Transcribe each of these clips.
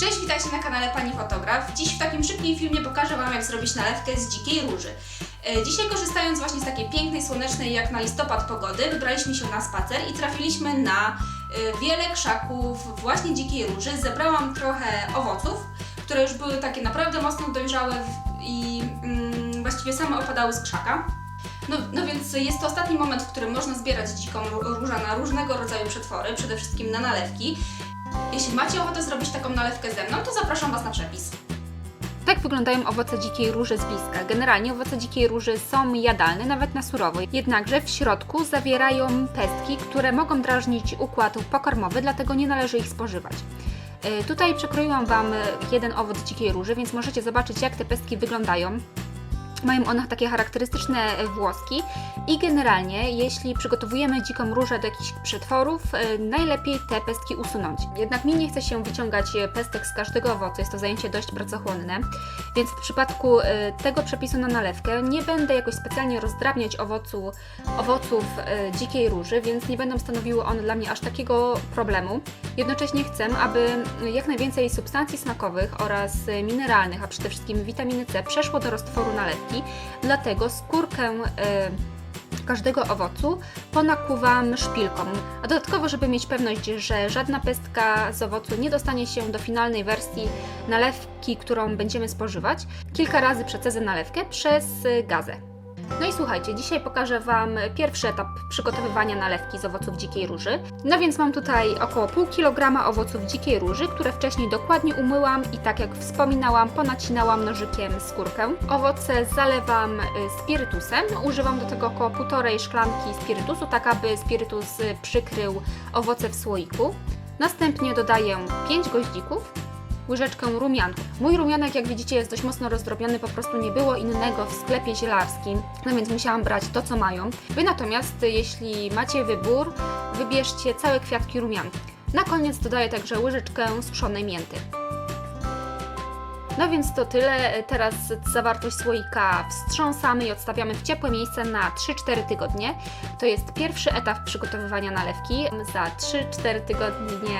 Cześć, witajcie na kanale Pani Fotograf. Dziś w takim szybkim filmie pokażę Wam, jak zrobić nalewkę z dzikiej róży. E, Dzisiaj korzystając właśnie z takiej pięknej, słonecznej jak na listopad pogody, wybraliśmy się na spacer i trafiliśmy na e, wiele krzaków właśnie dzikiej róży. Zebrałam trochę owoców, które już były takie naprawdę mocno dojrzałe i mm, właściwie same opadały z krzaka. No, no więc jest to ostatni moment, w którym można zbierać dziką ró- różę na różnego rodzaju przetwory, przede wszystkim na nalewki. Jeśli macie ochotę zrobić taką nalewkę ze mną, to zapraszam Was na przepis. Tak wyglądają owoce dzikiej róży z bliska. Generalnie owoce dzikiej róży są jadalne, nawet na surowo. Jednakże w środku zawierają pestki, które mogą drażnić układ pokarmowy, dlatego nie należy ich spożywać. E, Tutaj przekroiłam Wam jeden owoc dzikiej róży, więc możecie zobaczyć jak te pestki wyglądają. Mają one takie charakterystyczne włoski i generalnie, jeśli przygotowujemy dziką różę do jakichś przetworów, e, najlepiej te pestki usunąć. Jednak mi nie chce się wyciągać e, pestek z każdego owocu, jest to zajęcie dość pracochłonne, więc w przypadku e, tego przepisu na nalewkę nie będę jakoś specjalnie rozdrabniać owocu, owoców e, dzikiej róży, więc nie będą stanowiły one dla mnie aż takiego problemu. Jednocześnie chcę, aby jak najwięcej substancji smakowych oraz mineralnych, a przede wszystkim witaminy C przeszło do roztworu nalewki, dlatego skórkę każdego owocu ponakuwam szpilką. A dodatkowo, żeby mieć pewność, że żadna pestka z owocu nie dostanie się do finalnej wersji nalewki, którą będziemy spożywać, kilka razy przecedzę nalewkę przez gazę. No i słuchajcie, dzisiaj pokażę Wam pierwszy etap przygotowywania nalewki z owoców dzikiej róży. No więc mam tutaj około pół kilograma owoców dzikiej róży, które wcześniej dokładnie umyłam i tak jak wspominałam, ponacinałam nożykiem skórkę. Owoce zalewam y, spirytusem. Używam do tego około półtorej szklanki spirytusu, tak aby spirytus y, przykrył owoce w słoiku. Następnie dodaję 5 goździków, łyżeczkę rumianku. Mój rumianek, jak widzicie, jest dość mocno rozdrobiony, po prostu nie było innego w sklepie zielarskim, no więc musiałam brać to, co mają. Wy natomiast, jeśli macie wybór, wybierzcie całe kwiatki rumianku. Na koniec dodaję także łyżeczkę suszonej mięty. No więc to tyle. Teraz zawartość słoika wstrząsamy i odstawiamy w ciepłe miejsce na 3-4 tygodnie. To jest pierwszy etap przygotowywania nalewki. Za 3-4 tygodnie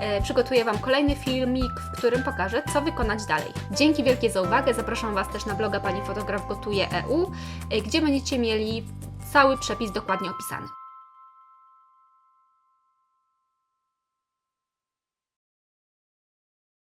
e, przygotuję Wam kolejny filmik, w którym pokażę, co wykonać dalej. Dzięki wielkie za uwagę. Zapraszam Was też na bloga Pani Fotograf Gotuje EU, e, gdzie będziecie mieli cały przepis dokładnie opisany.